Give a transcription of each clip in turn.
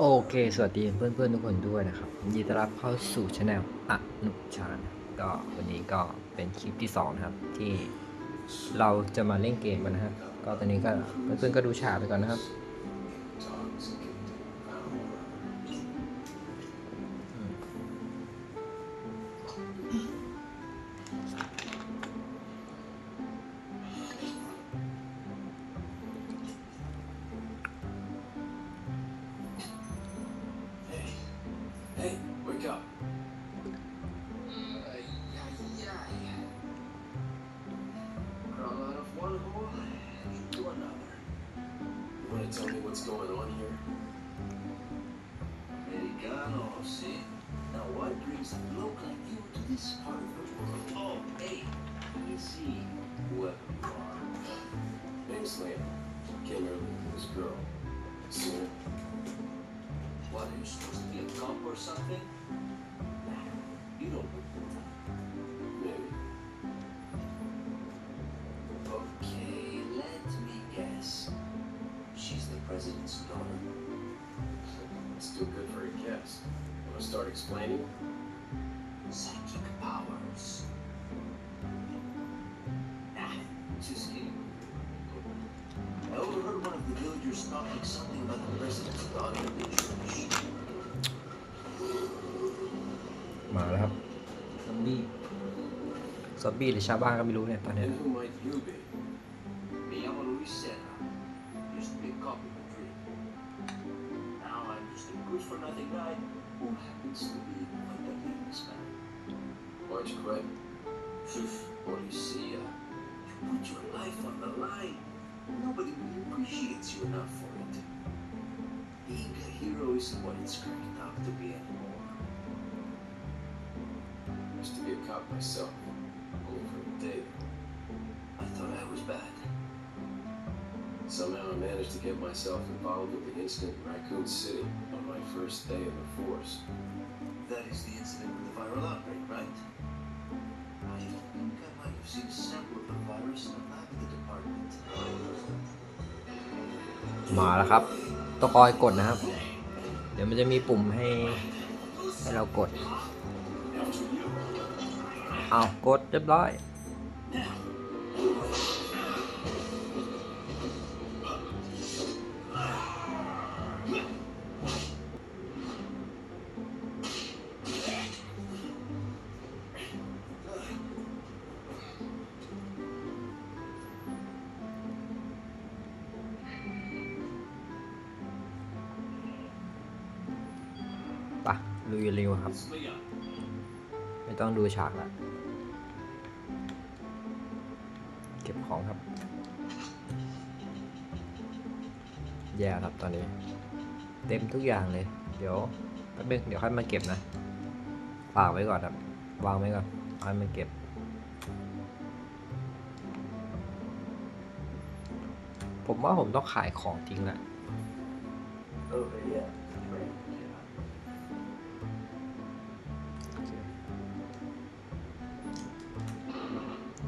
โอเค สวัสดีเพื่อนๆทุกคนด้วยนะครับยินดีต้อนรับเข้าสู่ช anel อนุชาญก็วันนี้ก็เป็นคลิปที่สองนะครับ ที่เราจะมาเล่นเกมกันนะครับ ก็ตอนนี้ก็เพื่อนๆก็ดูฉากไปก่อนนะครับ going on here? Americano, see? Now what brings a bloke like you to this part of the world? Oh, hey, easy, whoever you are. Name's Liam. Came looking for this girl. See? What, are you supposed to be a cop or something? Too good for a guess. Want to start explaining? Psychic powers. Nah, just kidding. I overheard one of the villagers talking something about the president's daughter in the church. มาแล้วครับซอมบี้ซอมบี้หรือชาวบ้านก็ไม่รู้เนี่ยตอนเนี้ย And who might you be? Guy who happens to be quite a famous man. Why'd you quit? Policia, you see? Uh? You put your life on the line. Nobody really appreciates you enough for it. Being a hero isn't what it's cracked up to be anymore. I Used to be a cop myself. I managed to get myself involved with the incident in Raccoon City on my first day in the force. That is the incident with the viral outbreak, right? I think I might have seen a sample of the virus in the lab at the department. มาแล้วครับ ต้องคอยกดนะครับ เดี๋ยวมันจะมีปุ่มให้ให้เรากด เอากดเรียบร้อย ลุยเร็วครับ ไม่ต้องดูฉากละเก็บของครับ แย่ครับตอนนี้ เต็มทุกอย่างเลย เดี๋ยวแป๊บนึงเดี๋ยวค่อยมาเก็บนะฝากไว้ก่อนครับ วางไว้ก่อนค่อยมาเก็บผมว่าผมต้องขายของทิ้งละ Over here. Right.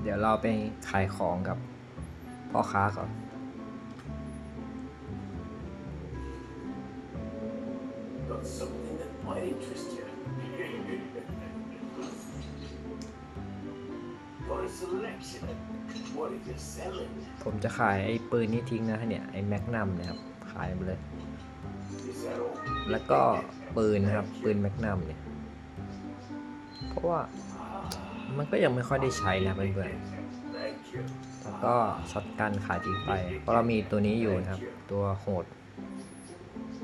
เดี๋ยวเราไปขายของกับพ่อค้าก่อน Got something that might interest you. For a selection. What are you selling? ผมจะขายไอ้ปืนนี้ทิ้งนะเนี่ย ไอ้แมกนัมเนี่ยครับ ขายไปเลย Is that all? แล้วก็ปืนนะครับ ปืนแมกนัมเนี่ย เพราะว่า มันก็ยังไม่ค่อยได้ใช้นะเพื่อนๆแล้วก็ช็อตกันขายทิ้งไป เพราะเรามีตัวนี้อยู่นะครับ ตัวโหด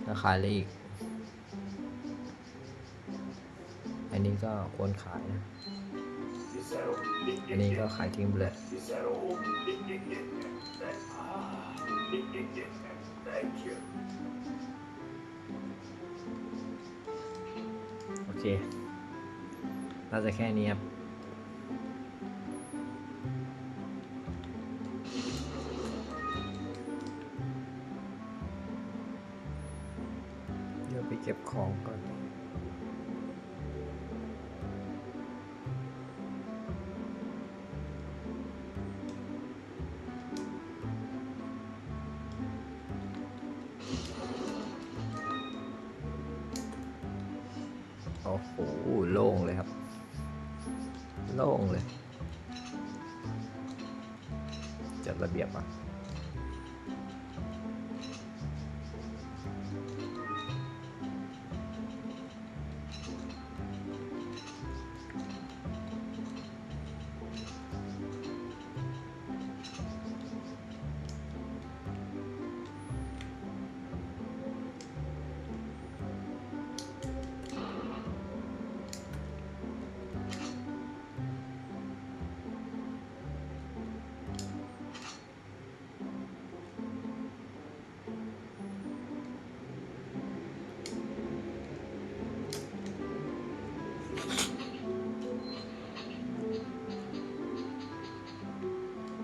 แล้วขายเลยอีก อันนี้ก็ควรขายนะอันนี้ก็ขายทิ้งไปเลยโอเค น่าจะแค่นี้ครับ ดี๋ยวไปเก็บของก่อน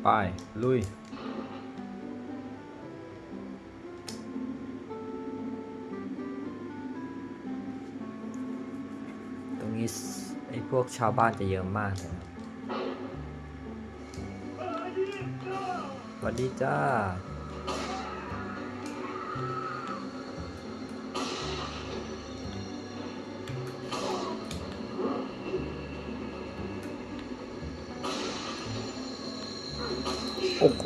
ไป ลุย ตรงนี้ไอ้พวกชาวบ้านจะเยอะมากเลยสวัสดีจ้า โอ้โห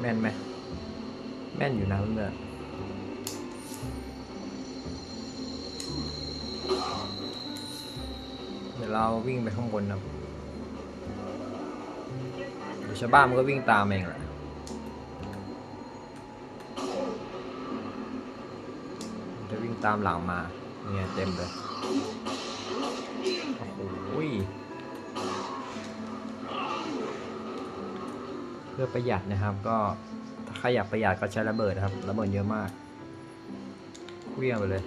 แม่นไหมแม่นอยู่นะเพื่อน วิ่งไปข้างบนนะเดี๋ยวชาวบ้านมันก็วิ่งตามเองแหละจะวิ่งตามหลังมา เนี่ยเต็มเลย โอ้โหยเพื่อประหยัดนะครับ ก็ถ้าใครอยากประหยัดก็ใช้ระเบิดนะครับ ระเบิดเยอะมากเคลี้ยงไปเลย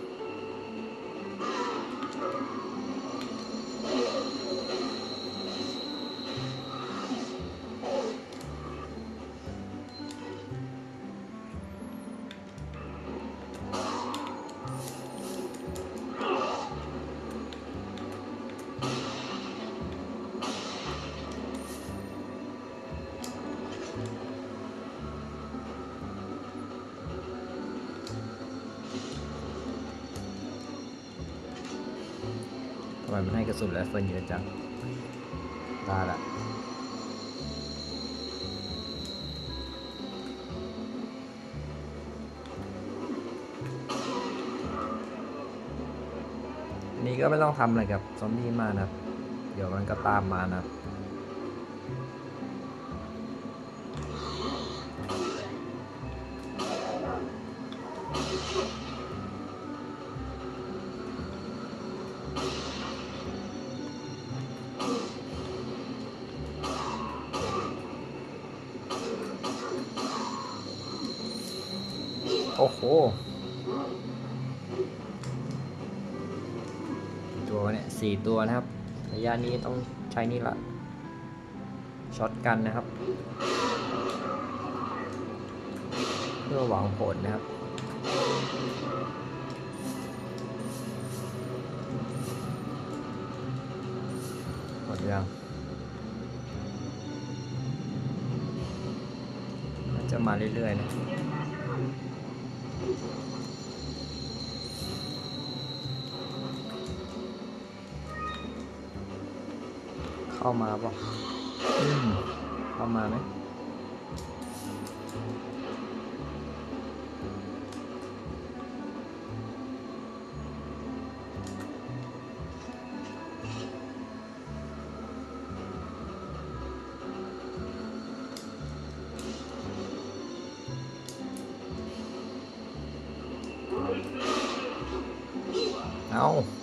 ทำไมมันให้กระสุนและเฟิร์นเยอะจังได้ละนี้ก็ไม่ต้องทำอะไรกับซอมบี้มากนะครับ เดี๋ยวมันก็ตามมานะครับ ตัวเนี่ยสี่ตัวนะครับระยะนี้ต้องใช้นี่ละช็อตกันนะครับ เพื่อหวังผลนะครับหมดยังจะมาเรื่อยๆนะ เข้ามาป่ะอืมเข้ามาไหม เ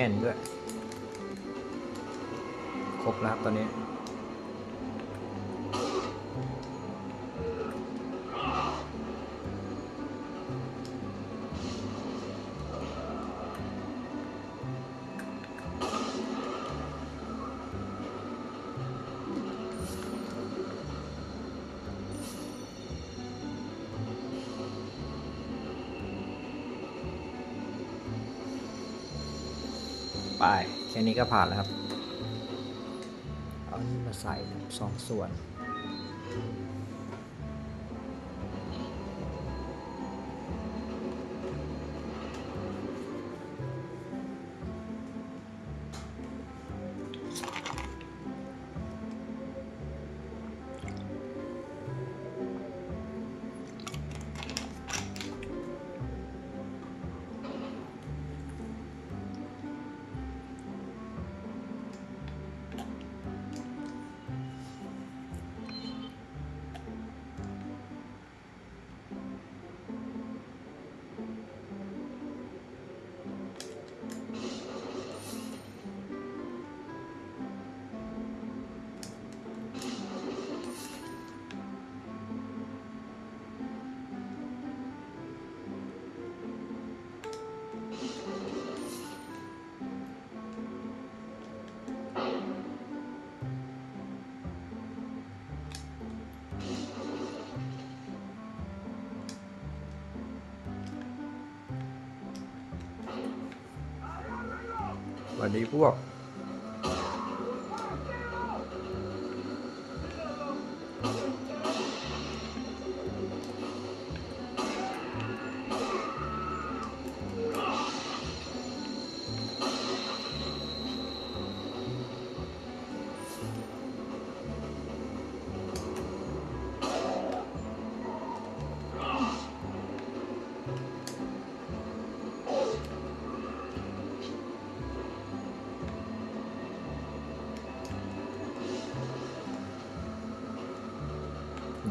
ม่นด้วย ครบแล้วครับตอนนี้ ไปแค่นี้ก็ผ่านแล้วครับ เอานี่มาใส่สองส่วน สวัสดี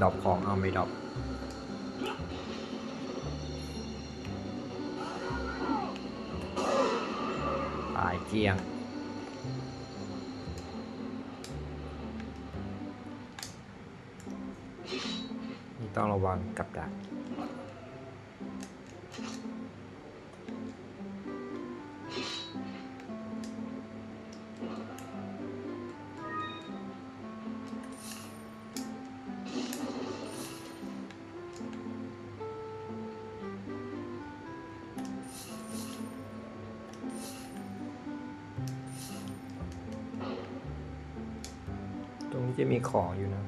ดอบของเอาไม่ดอบตายเกียงนี่ต้องระวังกับดัก ตรงนี้จะมีของอยู่นะ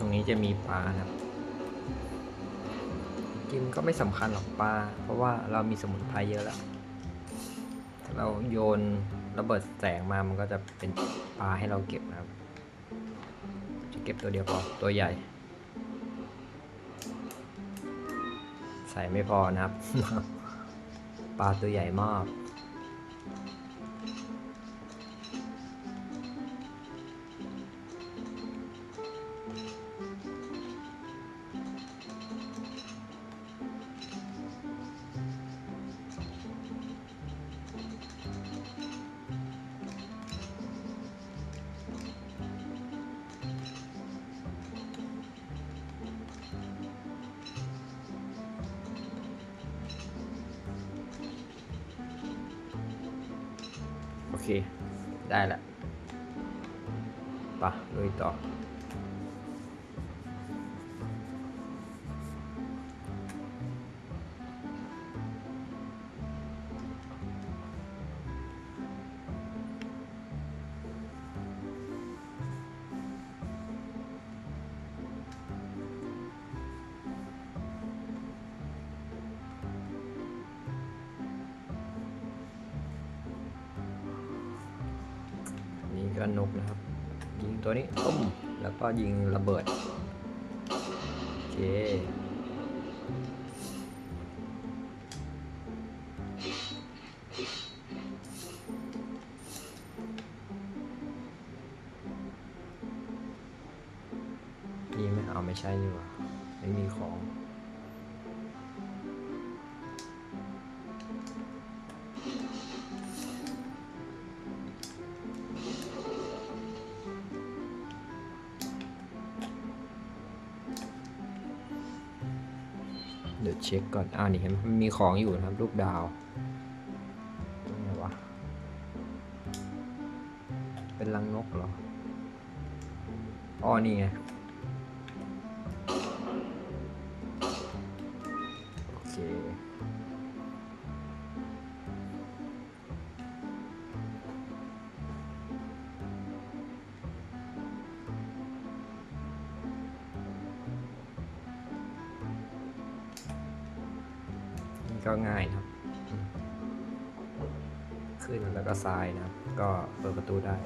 ตรงนี้จะมีปลาครับกินก็ไม่สำคัญหรอกปลา เพราะว่าเรามีสมุนไพรเยอะแล้ว ถ้าเราโยนระเบิดแสงมามันก็จะเป็นปลาให้เราเก็บนะครับ จะเก็บตัวเดียวพอ ตัวใหญ่ ใส่ไม่พอนะครับ ปลาตัวใหญ่มาก ได้ละปะลุยต่อ ก็นกนะครับ ยิงตัวนี้ตุ้มแล้วก็ยิงระเบิด โอเคนี่ไหมเอาไม่ใช่นี่หว่าไม่มีของ ช็คก่อนอ่านี่เห็นมันมีของอยู่นะครับรูปดาวตรงไหนวะเป็นรังนกเหรออ๋อนี่ไง ก็ง่ายนะครับ ขึ้นแล้วก็ทรายนะก็เปิดประตูได้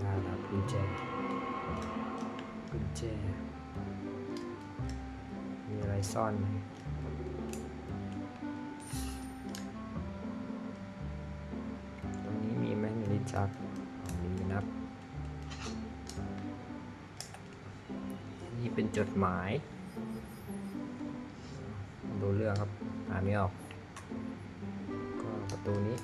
ได้แล้วกุญแจกุญแจ มีอะไรซ่อนไหมตรงนี้มีไหมในลิ้นชักอ๋ จดหมาย ดูเรื่องครับอ่านไม่ออก ก็ประตูนี้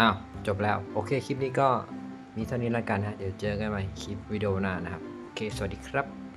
อ้าว จบแล้ว โอเค คลิปนี้ก็มีเท่านี้แล้วกันฮะ เดี๋ยวเจอกันใหม่คลิปวิดีโอหน้านะครับ โอเค สวัสดีครับ